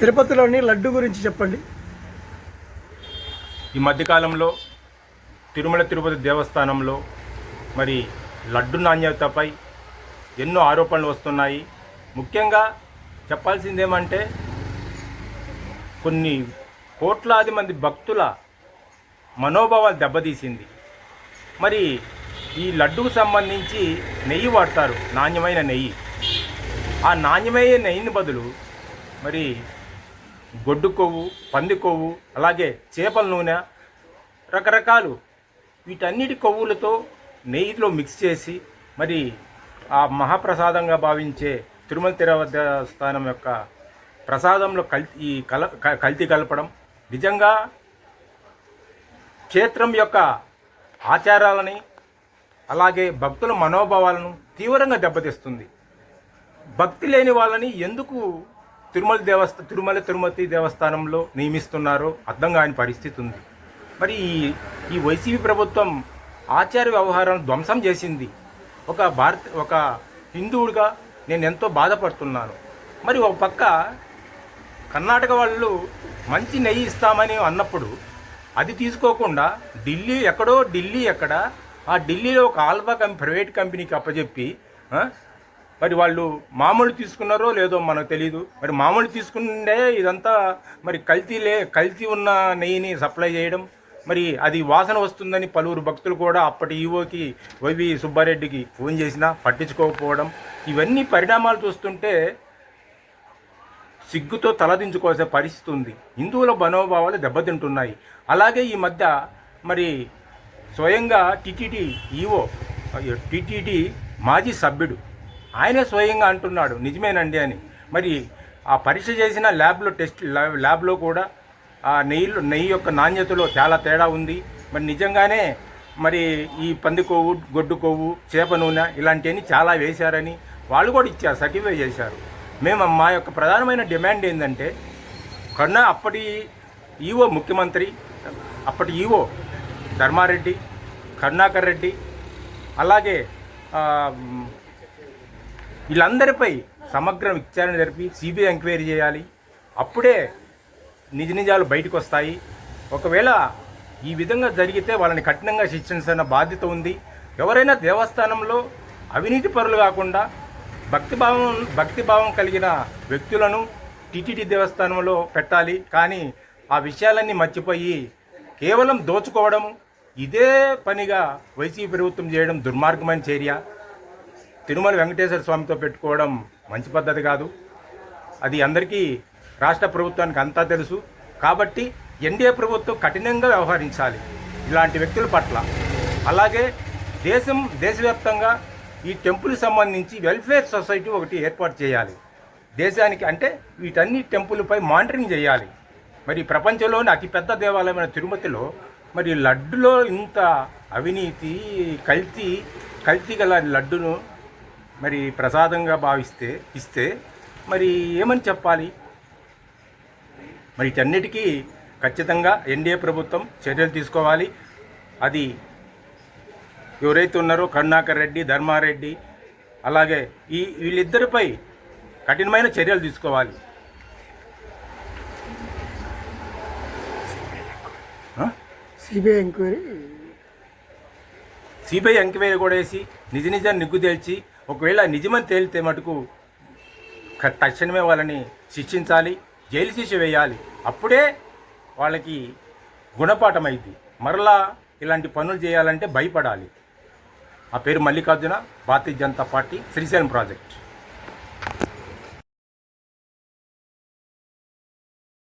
తిరుపతిలోని లడ్డు గురించి చెప్పండి. ఈ మధ్యకాలంలో తిరుమల తిరుపతి దేవస్థానంలో మరి లడ్డు నాణ్యతపై ఎన్నో ఆరోపణలు వస్తున్నాయి. ముఖ్యంగా చెప్పాల్సింది ఏమంటే కొన్ని కోట్లాది మంది భక్తుల మనోభావాలు దెబ్బతీసింది. మరి ఈ లడ్డుకు సంబంధించి నెయ్యి వాడతారు నాణ్యమైన నెయ్యి. ఆ నాణ్యమైన నెయ్యిని బదులు మరి గొడ్డు కొవ్వు పంది కొవ్వు అలాగే చేపల నూనె రకరకాలు. వీటన్నిటి కొవ్వులతో నెయ్యిలో మిక్స్ చేసి మరి ఆ మహాప్రసాదంగా భావించే తిరుమల తిరుపతి దేవస్థానం యొక్క ప్రసాదంలో కల్తీ ఈ కల క- కల్తీ కలపడం నిజంగా క్షేత్రం యొక్క ఆచారాలని అలాగే భక్తుల మనోభావాలను తీవ్రంగా దెబ్బతీస్తుంది. భక్తి లేని వాళ్ళని ఎందుకు తిరుమల దేవస్థ తిరుమల తిరుమతి దేవస్థానంలో నియమిస్తున్నారో. అర్థం కాని పరిస్థితి ఉంది. మరి ఈ ఈ వైసీపీ ప్రభుత్వం ఆచార వ్యవహారాన్ని ధ్వంసం చేసింది. ఒక భారత ఒక హిందువుడిగా నేను ఎంతో బాధపడుతున్నాను. మరి ఒక పక్క కర్ణాటక వాళ్ళు మంచి నెయ్యి ఇస్తామని అన్నప్పుడు అది తీసుకోకుండా ఢిల్లీ ఎక్కడో ఢిల్లీ ఎక్కడ ఆ ఢిల్లీలో ఒక ఆల్బా కంపెనీ ప్రైవేట్ కంపెనీకి అప్పచెప్పి మరి వాళ్ళు మామూలు తీసుకున్నారో లేదో మనకు తెలియదు మరి మామూలు తీసుకుంటే ఇదంతా మరి కల్తీలే కల్తీ ఉన్న నెయ్యిని సప్లై చేయడం మరి అది వాసన వస్తుందని పలువురు భక్తులు కూడా అప్పటి ఈవోకి వైవి సుబ్బారెడ్డికి ఫోన్ చేసినా పట్టించుకోకపోవడం ఇవన్నీ పరిణామాలు చూస్తుంటే సిగ్గుతో తలదించుకోవాల్సిన పరిస్థితి ఉంది. హిందువుల మనోభావాలు దెబ్బతింటున్నాయి. అలాగే ఈ మధ్య మరి స్వయంగా టిటిడి ఈవో టిటిడి మాజీ సభ్యుడు ఆయనే స్వయంగా అంటున్నాడు నిజమేనండి అని. మరి ఆ పరీక్ష చేసిన ల్యాబ్లో టెస్ట్ ల్యాబ్- ల్యాబ్లో కూడా ఆ నెయ్యిలో నెయ్యి యొక్క నాణ్యతలో చాలా తేడా ఉంది. మరి నిజంగానే మరి ఈ పంది కొవ్వు గొడ్డు కొవ్వు చేప నూనె ఇలాంటివన్నీ చాలా వేశారని వాళ్ళు కూడా ఇచ్చారు సర్టిఫై చేశారు. మేము మా యొక్క ప్రధానమైన డిమాండ్ ఏంటంటే కన్నా అప్పటి ఈవో ముఖ్యమంత్రి అప్పటి ఈవో ధర్మారెడ్డి కరుణాకర్ రెడ్డి అలాగే వీళ్ళందరిపై సమగ్ర విచారణ జరిపి సిబిఐ ఎంక్వైరీ చేయాలి. అప్పుడే నిజ నిజాలు బయటకు వస్తాయి. ఒకవేళ ఈ విధంగా జరిగితే వాళ్ళని కఠినంగా శిక్షించాల్సిన బాధ్యత ఉంది. ఎవరైనా దేవస్థానంలో అవినీతి పరులు కాకుండా భక్తిభావం భక్తిభావం కలిగిన వ్యక్తులను టిటిడి దేవస్థానంలో పెట్టాలి. కానీ ఆ విషయాలన్నీ మర్చిపోయి కేవలం దోచుకోవడం ఇదే పనిగా వైసీపీ ప్రభుత్వం చేయడం దుర్మార్గమైన చర్య. తిరుమల వెంకటేశ్వర స్వామితో పెట్టుకోవడం మంచి పద్ధతి కాదు. అది అందరికీ రాష్ట్ర ప్రభుత్వానికి అంతా తెలుసు. కాబట్టి ఎన్డీఏ ప్రభుత్వం కఠినంగా వ్యవహరించాలి ఇలాంటి వ్యక్తుల పట్ల. అలాగే దేశం దేశవ్యాప్తంగా ఈ టెంపుల్ సంబంధించి వెల్ఫేర్ సొసైటీ ఒకటి ఏర్పాటు చేయాలి. దేశానికి అంటే వీటన్ని టెంపుల్పై మానిటరింగ్ చేయాలి. మరి ప్రపంచంలోని అతిపెద్ద దేవాలయమైన తిరుమతిలో మరి లడ్డులో ఇంత అవినీతి కల్తీ కల్తీ గల లడ్డును మరి ప్రసాదంగా భావిస్తే ఇస్తే మరి ఏమని చెప్పాలి? మరి వీటన్నిటికీ ఖచ్చితంగా ఎన్డీఏ ప్రభుత్వం చర్యలు తీసుకోవాలి. అది ఎవరైతే ఉన్నారో కరుణాకర్ రెడ్డి ధర్మారెడ్డి అలాగే ఈ వీళ్ళిద్దరిపై కఠినమైన చర్యలు తీసుకోవాలి? CBI enquiry. సిబిఐ ఎంక్వైరీ కూడా వేసి నిజ నిజాన్ని నిగ్గు తేల్చి ఒకవేళ నిజమని తేలితే మటుకు తక్షణమే వాళ్ళని శిక్షించాలి జైలు శిక్ష వేయాలి. అప్పుడే వాళ్ళకి గుణపాఠం అయింది మరలా ఇలాంటి పనులు చేయాలంటే భయపడాలి. ఆ పేరు మల్లికార్జున భారతీయ జనతా పార్టీ శ్రీశైలం ప్రాజెక్ట్.